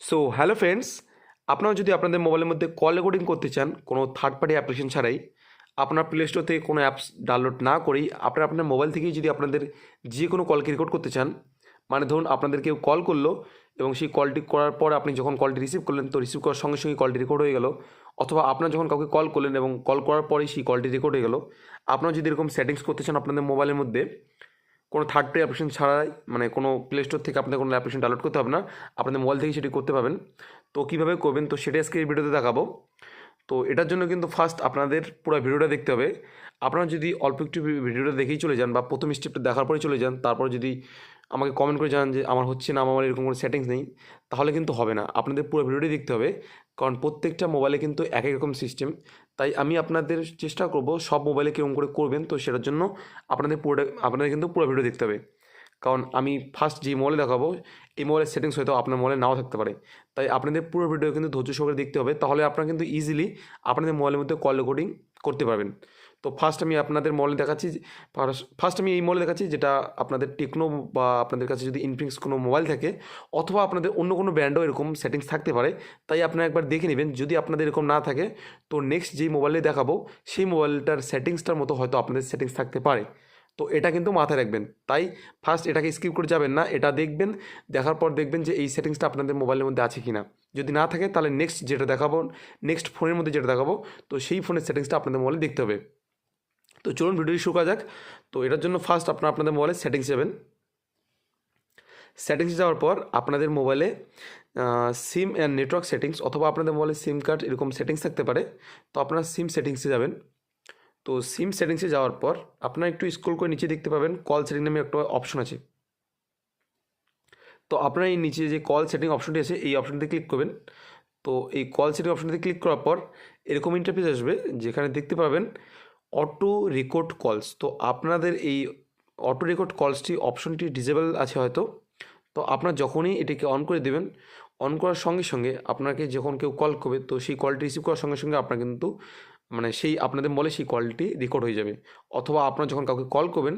So hello friends আপনারা যদি আপনাদের মোবাইলের মধ্যে কল রেকর্ডিং করতে চান, কোনো থার্ড পার্টি অ্যাপ্লিকেশন ছাড়াই, আপনার প্লে স্টোর থেকে কোনো অ্যাপস ডাউনলোড না করেই আপনারা আপনার মোবাইল থেকেই যদি আপনাদের যে কোনো কলকে রেকর্ড করতে চান মানে ধরুন আপনাদের কেউ কল করল এবং সেই কলটি করার পর আপনি যখন কলটি রিসিভ করলেন, তো রিসিভ করার সঙ্গে সঙ্গে কলটি রেকর্ড হয়ে গেল। অথবা আপনার যখন কাউকে কল করলেন এবং কল করার পরেই সেই কলটি রেকর্ড হয়ে গেল, আপনারা যদি এরকম সেটিংস করতে চান আপনাদের মোবাইলের মধ্যে কোনো থার্ড পার্টি অ্যাপ্লিকেশন ছাড়াই মানে কোনো প্লে স্টোর থেকে আপনাদের কোনো অ্যাপ্লিকেশন ডাউনলোড করতে হবে না, আপনাদের মোবাইল থেকে সেটি করতে পারবেন। তো কীভাবে করবেন? তো সেটা আজকে এই ভিডিওতে দেখাবো। তো এটার জন্য কিন্তু ফার্স্ট আপনাদের পুরো ভিডিওটা দেখতে হবে। আপনারা যদি অল্প একটু ভিডিওটা দেখেই চলে যান বা প্রথম স্টেপটা দেখার পরে চলে যান, তারপর যদি আমাকে কমেন্ট করে জানান যে, আমার হচ্ছে না, আমার এরকম কোনো সেটিংস নেই। তাহলে কিন্তু হবে না। আপনাদের পুরো ভিডিওটি দেখতে হবে। কারণ প্রত্যেকটা মোবাইলে কিন্তু এক এক রকম সিস্টেম তাই আমি আপনাদের চেষ্টা করব সব মোবাইলে কীরকম করে করবেন। তো সেটার জন্য আপনাদের পুরোটা, আপনাদের কিন্তু পুরো ভিডিও দেখতে হবে। কারণ আমি ফার্স্ট যে মোবাইলে দেখাবো, এই মোবাইলের সেটিংস হয়তো আপনার মোবাইলে নাও থাকতে পারে। তাই আপনাদের পুরো ভিডিও কিন্তু ধৈর্য সহকারে দেখতে হবে। তাহলে আপনারা কিন্তু ইজিলি আপনাদের মোবাইলের মধ্যে কল রেকর্ডিং করতে পারবেন। তো ফার্স্ট আমি আপনাদের মলে দেখাচ্ছি ফার্স্ট আমি এই মলে দেখাচ্ছি যেটা আপনাদের টেকনো বা আপনাদের কাছে যদি ইনফিনিক্স কোনো মোবাইল থাকে, অথবা আপনাদের অন্য কোনো ব্র্যান্ডও এরকম সেটিংস থাকতে পারে, তাই আপনারা একবার দেখে নেবেন। যদি আপনাদের এরকম না থাকে, তো নেক্সট যেই মোবাইলে দেখাবো, সেই মোবাইলটার সেটিংসটার মতো হয়তো আপনাদের সেটিংস থাকতে পারে। তো এটা কিন্তু মাথায় রাখবেন। তাই ফার্স্ট এটাকে স্কিপ করে যাবেন না, এটা দেখবেন, দেখার পর দেখবেন যে এই সেটিংসটা আপনাদের মোবাইলের মধ্যে আছে কি না যদি না থাকে, তাহলে নেক্সট যেটা দেখাবো নেক্সট ফোনের মধ্যে যেটা দেখাবো, তো সেই ফোনের সেটিংসটা আপনাদের মোবাইলে দেখতে হবে। তো চলুন ভিডিওটি শুরু করা যাক। তো এটার জন্য ফার্স্ট আপনারা, আপনাদের মোবাইলে সেটিংস যাবেন। সেটিংস যাওয়ার পর আপনাদের মোবাইলে সিম অ্যান্ড নেটওয়ার্ক সেটিংস অথবা আপনাদের মোবাইলে সিম কার্ড এরকম সেটিংস থাকতে পারে। তো আপনারা সিম সেটিংসে যাবেন। তো সিম সেটিংসে যাওয়ার পর আপনারা একটু স্ক্রল করে নিচে দেখতে পাবেন কল সেটিং নামে একটা অপশন আছে। তো আপনারা এই নিচে যে কল সেটিং অপশনটি আছে, এই অপশনটিতে ক্লিক করবেন। তো এই কল সেটিং অপশনটিতে ক্লিক করার পর এরকম ইন্টারফেস আসবে, যেখানে দেখতে পাবেন অটো রেকর্ড কলস তো আপনাদের এই অটো রেকর্ড কলসটি অপশনটি ডিজেবল আছে হয়তো। তো আপনার যখনই এটিকে অন করে দেবেন অন করার সঙ্গে সঙ্গে আপনাকে যখন কেউ কল করবে, তো সেই কলটি রিসিভ করার সঙ্গে সঙ্গে আপনার কিন্তু মানে সেই আপনাদের বলে সেই কলটি রেকর্ড হয়ে যাবে। অথবা আপনারা যখন কাউকে কল করবেন,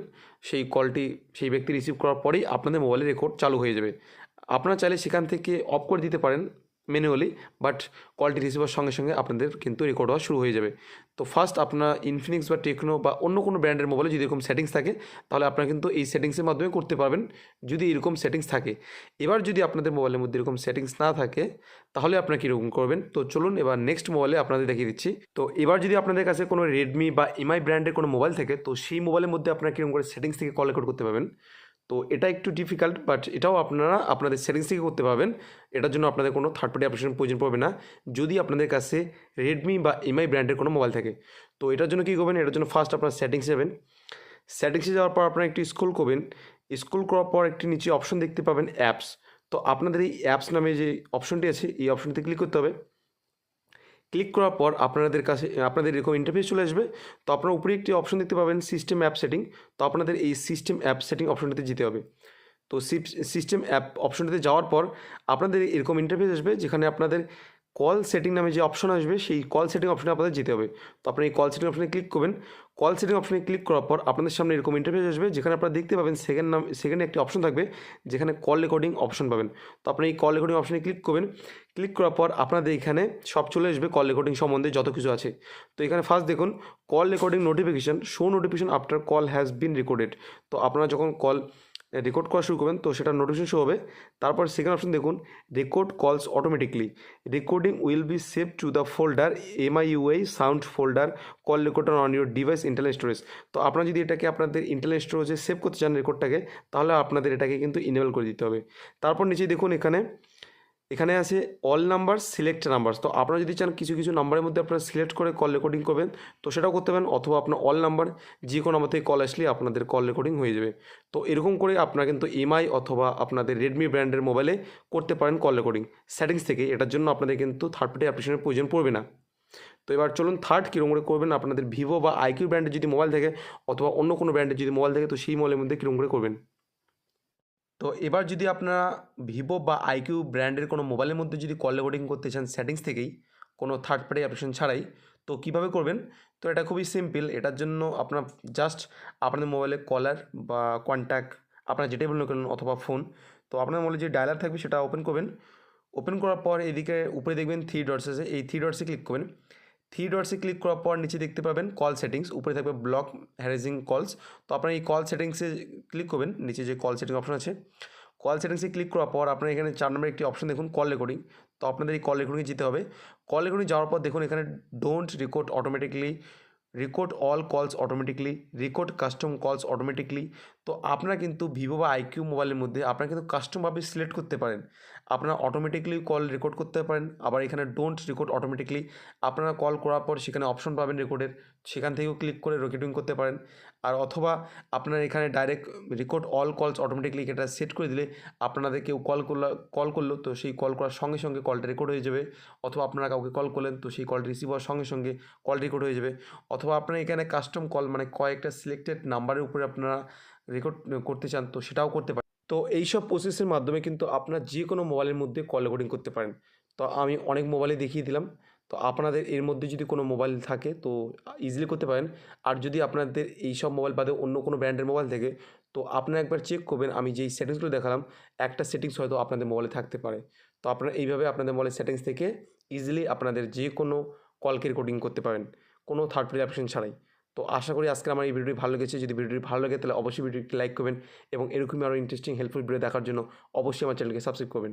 সেই কলটি সেই ব্যক্তি রিসিভ করার পরেই আপনাদের মোবাইলে রেকর্ড চালু হয়ে যাবে। আপনারা চাইলে সেখান থেকে অফ করে দিতে পারেন। ম্যানুয়ালি বাট কলটি রিসিভার সঙ্গে সঙ্গে আপনাদের কিন্তু রেকর্ড হওয়া শুরু হয়ে যাবে। তো ফার্স্ট আপনার ইনফিনিক্স বা টেকনো বা অন্য কোনো ব্র্যান্ডের মোবাইলে যদি এরকম সেটিংস থাকে, তাহলে আপনারা কিন্তু এই সেটিংসের মাধ্যমে করতে পারবেন, যদি এরকম সেটিংস থাকে। এবার যদি আপনাদের মোবাইলের মধ্যে এরকম সেটিংস না থাকে, তাহলে আপনারা কীরকম করবেন? তো চলুন এবার নেক্সট মোবাইলে আপনাদের দেখিয়ে দিচ্ছি। তো এবার যদি আপনাদের কাছে কোনো রেডমি বা এমআই ব্র্যান্ডের কোনো মোবাইল থাকে, তো সেই মোবাইলের মধ্যে আপনারা কীরকম করে সেটিংস থেকে কল রেকর্ড করতে পারবেন? তো এটা একটু ডিফিকাল্ট বাট এটাও আপনারা আপনাদের সেটিংস থেকে করতে পারবেন। এটার জন্য আপনাদের কোনো থার্ড পার্টি অ্যাপ্লিকেশন প্রয়োজন পড়বে না। যদি আপনাদের কাছে রেডমি বা এমআই ব্র্যান্ডের কোনো মোবাইল থাকে, তো এটার জন্য কী করবেন? এটার জন্য ফার্স্ট আপনার সেটিংস যাবেন। সেটিংসে যাওয়ার পর আপনারা একটু স্ক্রল করবেন। স্ক্রল করার পর একটি নিচে অপশন দেখতে পাবেন অ্যাপস তো আপনাদের এই অ্যাপস নামে যে অপশনটি আছে, এই অপশনটিতে ক্লিক করতে হবে। ক্লিক করার পর আপনাদের কাছে, আপনাদের এরকম ইন্টারফেস চলে আসবে। তো আপনার উপরে একটি অপশন দেখতে পাবেন সিস্টেম অ্যাপ সেটিং তো আপনাদের এই সিস্টেম অ্যাপ সেটিং অপশনটিতে যেতে হবে। তো সিস্টেম অ্যাপ অপশনটিতে যাওয়ার পর আপনাদের এরকম ইন্টারফেস আসবে যেখানে আপনাদের কল সেটিং নামে যে অপশন আসবে, সেই কল সেটিং অপশনে আপনাদের যেতে হবে। তো আপনি এই কল সেটিং অপশনে ক্লিক করবেন। কল সেটিং অপশনে ক্লিক করার পর আপনাদের সামনে এরকম ইন্টারফেস আসবে, যেখানে আপনারা দেখতে পাবেন সেকেন্ড নাম সেকেন্ডে একটি অপশন থাকবে, যেখানে কল রেকর্ডিং অপশন পাবেন। তো আপনি এই কল রেকর্ডিং অপশনে ক্লিক করবেন। ক্লিক করার পর আপনাদের এখানে সব চলে আসবে কল রেকর্ডিং সম্বন্ধে যত কিছু আছে। তো এখানে ফার্স্ট দেখুন call recording notification show notification after call has been recorded তো আপনারা যখন কল রেকর্ড করা শুরু করবেন। তো সেটা নোটিফিকেশন শো হবে। তারপর সেকেন্ড অপশন দেখুন record calls automatically recording will be save to the folder MIUI sound folder call recorder on your device internet storage তো আপনারা যদি এটাকে আপনাদের ইন্টারনেট স্টোরেজে সেভ করতে চান রেকর্ডটাকে তাহলে আপনাদের এটাকে কিন্তু ইনেবল করে দিতে হবে। তারপর নিচে দেখুন এখানে এখানে আছে অল নাম্বার সিলেক্ট নাম্বার তো আপনারা যদি চান কিছু কিছু নাম্বারের মধ্যে আপনারা সিলেক্ট করে কল রেকর্ডিং করবেন, তো সেটাও করতে পারেন, অথবা আপনার অল নাম্বার যে কোনো নাম্বার থেকে কল আসলে আপনাদের কল রেকর্ডিং হয়ে যাবে। তো এরকম করে আপনারা কিন্তু এমআই অথবা আপনাদের রেডমি ব্র্যান্ডের মোবাইলে করতে পারেন কল রেকর্ডিং সেটিংস থেকে এটার জন্য আপনাদের কিন্তু থার্ড পার্টি অ্যাপ্লিকেশনের প্রয়োজন পড়বে না। তো এবার চলুন থার্ড কীরকম করে করবেন, আপনাদের ভিভো বা আইকিউ ব্র্যান্ডের যদি মোবাইল থাকে, অথবা অন্য কোনো ব্র্যান্ডের যদি মোবাইল থাকে, তো সেই মোবাইলের মধ্যে কীরকম করে করবেন? তো এবার যদি আপনারা ভিভো বা আইকিউ ব্র্যান্ডের কোনো মোবাইলের মধ্যে যদি কল রেকর্ডিং করতে চান সেটিংস থেকেই, কোনো থার্ড পার্টি অ্যাপ্লিকেশন ছাড়াই, তো কীভাবে করবেন? তো এটা খুবই সিম্পল এটার জন্য আপনার জাস্ট আপনাদের মোবাইলে কলার বা কন্ট্যাক্ট আপনার যেটাই বলুন কেন অথবা ফোন তো আপনার মোবাইলে যে ডায়ালার থাকবে সেটা ওপেন করবেন। ওপেন করার পর এদিকে উপরে দেখবেন থ্রি ডটস আছে, এই থ্রি ডটসে ক্লিক করবেন। থ্রি ডটসে ক্লিক করার পর নিচে দেখতে পাবেন কল সেটিংস, উপরে থাকবে ব্লক হ্যারেজিং কলস। তো আপনারা এই কল সেটিংসে ক্লিক করবেন, নিচে যে কল সেটিং অপশন আছে। কল সেটিংসে ক্লিক করার পর আপনার এখানে চার নম্বর একটি অপশন দেখুন, কল রেকর্ডিং। তো আপনাদের এই কল রেকর্ডিংয়ে যেতে হবে। কল রেকর্ডিং যাওয়ার পর দেখুন এখানে don't record automatically, record all calls automatically, record custom calls automatically. তো আপনারা কিন্তু ভিভো বা আইকিউ মোবাইলের মধ্যে আপনারা কিন্তু কাস্টমভাবে সিলেক্ট করতে পারেন। আপনারা অটোমেটিকলি কল রেকর্ড করতে পারেন। আবার এখানে ডোন্ট রেকর্ড অটোমেটিকলি আপনারা কল করার পর সেখানে অপশন পাবেন রেকর্ডের সেখান থেকেও ক্লিক করে রেকর্ডিং করতে পারেন। আর অথবা আপনারা এখানে direct record all calls automatically এটা সেট করে দিলে আপনাদের কেউ কল করল কল করল তো সেই কল করার সঙ্গে সঙ্গে কলটা রেকর্ড হয়ে যাবে। অথবা আপনারা কাউকে কল করলেন তো সেই কল রিসিভ হওয়ার সঙ্গে সঙ্গে কল রেকর্ড হয়ে যাবে। অথবা আপনারা এখানে কাস্টম কল মানে কয়েকটা সিলেক্টেড নাম্বারের উপরে আপনারা রেকর্ড করতে চান তো সেটাও করতে পারেন। তো এইসব প্রসেসের মাধ্যমে কিন্তু আপনার যে কোনো মোবাইলের মধ্যে কল রেকর্ডিং করতে পারেন। তো আমি অনেক মোবাইলে দেখিয়ে দিলাম। তো আপনাদের এর মধ্যে যদি কোনো মোবাইল থাকে তো ইজিলি করতে পারেন। আর যদি আপনাদের এই সব মোবাইল বাদে অন্য কোনো ব্র্যান্ডের মোবাইল থাকে, তো আপনারা একবার চেক করবেন। আমি যেই সেটিংসগুলো দেখালাম, একটা সেটিংস হয়তো আপনাদের মোবাইলে থাকতে পারে। তো আপনারা এইভাবে আপনাদের মোবাইলের সেটিংস থেকে ইজিলি আপনাদের যে কোনো কলকে রেকর্ডিং করতে পারেন। কোনো থার্ড পার্টি অ্যাপ্লিকেশন ছাড়াই। তো আশা করি আজকে আমার এই ভিডিওটি ভালো লেগেছে। যদি ভিডিওটি ভালো লাগে তাহলে অবশ্যই ভিডিওটি লাইক করবেন এবং এরকমই আরও ইন্টারেস্টিং হেল্পফুল ভিডিও দেখার জন্য অবশ্যই আমার চ্যানেলকে সাবস্ক্রাইব করবেন।